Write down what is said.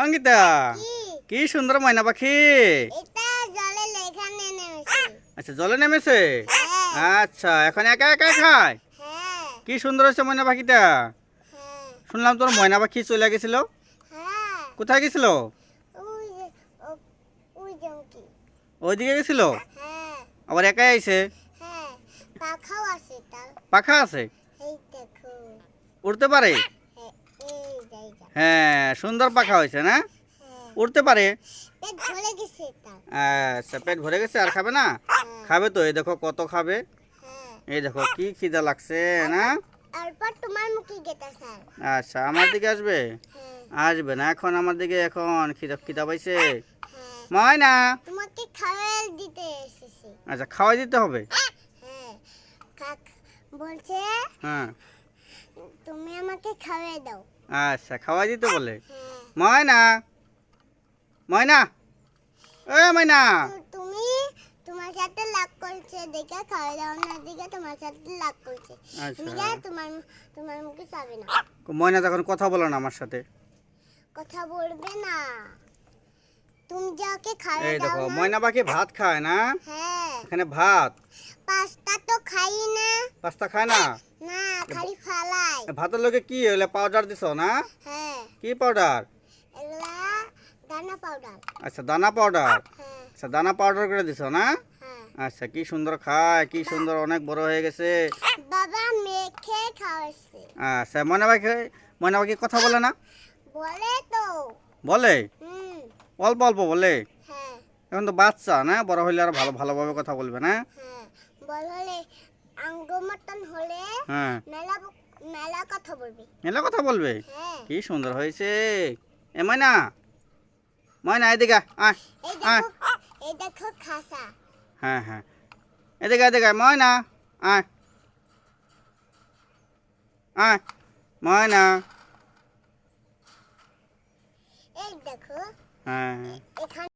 অঙ্কিতা কি সুন্দর ময়না পাখি। আচ্ছা জলে নেমেছে? হ্যাঁ। আচ্ছা এখন একা একা খায়? হ্যাঁ। কি সুন্দর হয়েছে ময়না পাখিটা? হ্যাঁ। শুনলাম তোর ময়না পাখি চলে গেছিল। কোথায় গেছিল? ওইদিকে গেছিল? আবার একাই আইছে? আছে পাখা আছে? উড়তে পারে? হ্যাঁ সুন্দর পাখা হয়েছে না? হ্যাঁ। উড়তে পারে? পেট ভরে গেছে আচ্ছা পেট ভরে গেছে আর খাবে না? হ্যাঁ। খাবে তো এই দেখো কত খাবে। হ্যাঁ। এই দেখো কি খিদা লাগছে না? আচ্ছা আমার দিকে আসবে? আসবে না এখন আমার দিকে এখন খিদা খিদা পাইছে? ময়না? তোমাকে খাবার দিতে এসেছি। আচ্ছা খাওয়াই দিতে হবে? হ্যাঁ বলছে হ্যাঁ। তুমি আমাকে খাওয়াই দাও। আচ্ছা খাওয়াই দিতে বলে। ময়না ময়না এ ময়না। তুমি তোমার সাথে লাগ করছে দেখে খাওয়াই দাও না দেখে তোমার সাথে লাগ করছে। আচ্ছা। তুমি তোমার তোমার মুখে যাবে না। ময়না তখন কথা বলো না আমার সাথে। কথা বলবে না। তুমি যাকে খাওয়াই এই দেখো ময়না পাখি ভাত খায় না? হ্যাঁ। এখানে ভাত। পাস্তা তো খাই না। পাস্তা খায় না? না খালি ফালাই এ ভাতের লোকে কি হলে পাউডার দিছো না? হ্যাঁ। কি পাউডার এগুলা দানা পাউডার আচ্ছা দানা পাউডার হ্যাঁ। আচ্ছা দানা পাউডার করে দিছো না? হ্যাঁ। আচ্ছা কি সুন্দর খায় কি সুন্দর অনেক বড় হয়ে গেছে। বাবা মেখে খাওয়াচ্ছে আচ্ছা ময়না পাখি ময়না পাখি কথা বলে না? বলে তো। বলে? অল্প অল্প বলে? হ্যাঁ। এখন তো বাচ্চা না? বড় হইলে আর ভালো ভালোভাবে কথা বলবে না? বল হলে আঙ্গ হলে হ্যাঁ। মেলা মেলা কথা বলবে। মেলা কথা বলবে? কি সুন্দর হয়েছে। এ ময়না। ময়না এদিকে আয়, আয় এই দেখো খাসা। হ্যাঁ হ্যাঁ। এদিকে এদিকে ময়না। আয়। আয় ময়না। এই দেখো হ্যাঁ।